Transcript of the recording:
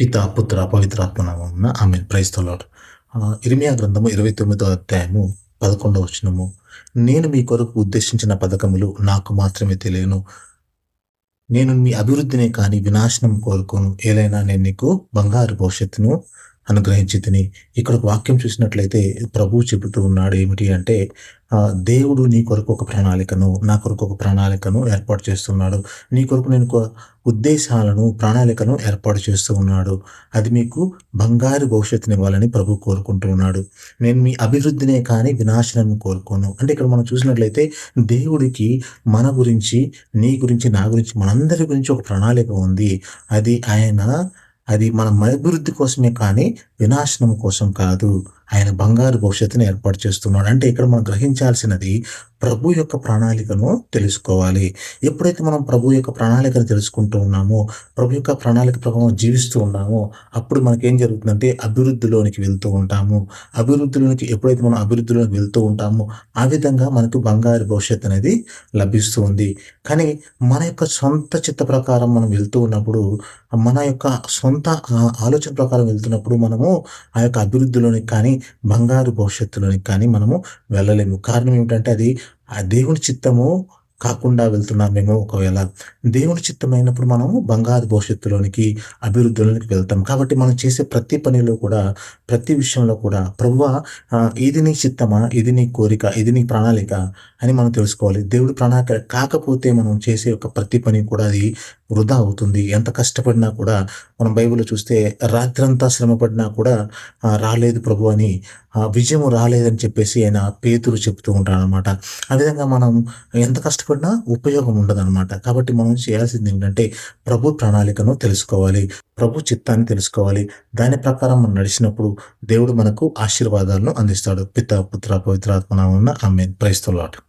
పిత పుత్ర పవిత్రాత్మనామం ఆమె క్రైస్తవులాడు ఇరిమియా గ్రంథము ఇరవై తొమ్మిదో అధ్యాయము పదకొండవ వచనము. నేను మీ కొరకు ఉద్దేశించిన పథకములు నాకు మాత్రమే తెలియను. నేను మీ అభివృద్ధినే కానీ వినాశనం కోరుకోను. ఏలైనా నేను నీకు బంగారు భవిష్యత్తును అనుగ్రహించి తిని ఇక్కడ ఒక వాక్యం చూసినట్లయితే ప్రభువు చెబుతూ ఉన్నాడు ఏమిటి అంటే దేవుడు నీ కొరకు ఒక ప్రణాళికను నా కొరకు ఒక ప్రణాళికను ఏర్పాటు చేస్తున్నాడు నీ కొరకు నేను ఉద్దేశాలను ప్రణాళికను ఏర్పాటు చేస్తూ ఉన్నాడు. అది మీకు బంగారు భవిష్యత్తుని ఇవ్వాలని ప్రభు కోరుకుంటూ ఉన్నాడు. నేను మీ అభివృద్ధినే కానీ వినాశనం కోరుకోను. అంటే ఇక్కడ మనం చూసినట్లయితే దేవుడికి మన గురించి నీ గురించి నా గురించి మనందరి గురించి ఒక ప్రణాళిక ఉంది. అది ఆయన అది మన అభివృద్ధి కోసమే కానీ వినాశనం కోసం కాదు. ఆయన బంగారు భవిష్యత్తుని ఏర్పాటు చేస్తున్నాడు. అంటే ఇక్కడ మనం గ్రహించాల్సినది ప్రభు యొక్క ప్రణాళికను తెలుసుకోవాలి. ఎప్పుడైతే మనం ప్రభు యొక్క ప్రణాళికను తెలుసుకుంటూ ఉన్నామో ప్రభు యొక్క ప్రణాళిక ప్రభావం జీవిస్తూ ఉన్నామో అప్పుడు మనకేం జరుగుతుందంటే అభివృద్ధిలోనికి వెళ్తూ ఉంటాము. అభివృద్ధిలోనికి ఎప్పుడైతే మనం అభివృద్ధిలోకి వెళ్తూ ఉంటామో ఆ విధంగా మనకు బంగారు భవిష్యత్తు అనేది లభిస్తూ ఉంది. కానీ మన యొక్క సొంత చిత్త ప్రకారం మనం వెళ్తూ ఉన్నప్పుడు మన యొక్క సొంత ఆలోచన ప్రకారం వెళ్తున్నప్పుడు మనము ఆ యొక్క అభివృద్ధిలోనికి కానీ బంగారు భవిష్యత్తులోనికి కానీ మనము వెళ్ళలేము. కారణం ఏమిటంటే అది ఆ దేవుని చిత్తము కాకుండా వెళ్తున్నాం మేము ఒకవేళ. దేవుని చిత్తమైనప్పుడు మనము బంగారు భవిష్యత్తులోనికి అభివృద్ధిలోనికి వెళ్తాం. కాబట్టి మనం చేసే ప్రతి పనిలో కూడా ప్రతి విషయంలో కూడా ప్రభువ ఇది నీ చిత్తమా? ఇది నీ కోరిక? ఇది నీ ప్రణాళిక? అని మనం తెలుసుకోవాలి. దేవుడి ప్రణాళిక కాకపోతే మనం చేసే ఒక ప్రతి పని కూడా అది వృధా అవుతుంది. ఎంత కష్టపడినా కూడా మనం బైబిల్ చూస్తే రాత్రంతా శ్రమపడినా కూడా రాలేదు ప్రభు అని విజయం రాలేదని చెప్పేసి ఆయన పేతురు చెప్తూ ఉంటాడు అనమాట ఆ విధంగా మనం ఎంత కష్టపడినా ఉపయోగం ఉండదన్నమాట కాబట్టి మనం చేయాల్సింది ఏంటంటే ప్రభు ప్రణాళికను తెలుసుకోవాలి. ప్రభు చిత్తాన్ని తెలుసుకోవాలి. దాని ప్రకారం మనం నడిచినప్పుడు దేవుడు మనకు ఆశీర్వాదాలను అందిస్తాడు. పిత పుత్ర పవిత్రాత్మన ఉన్న ఆమె ప్రైస్తులాటు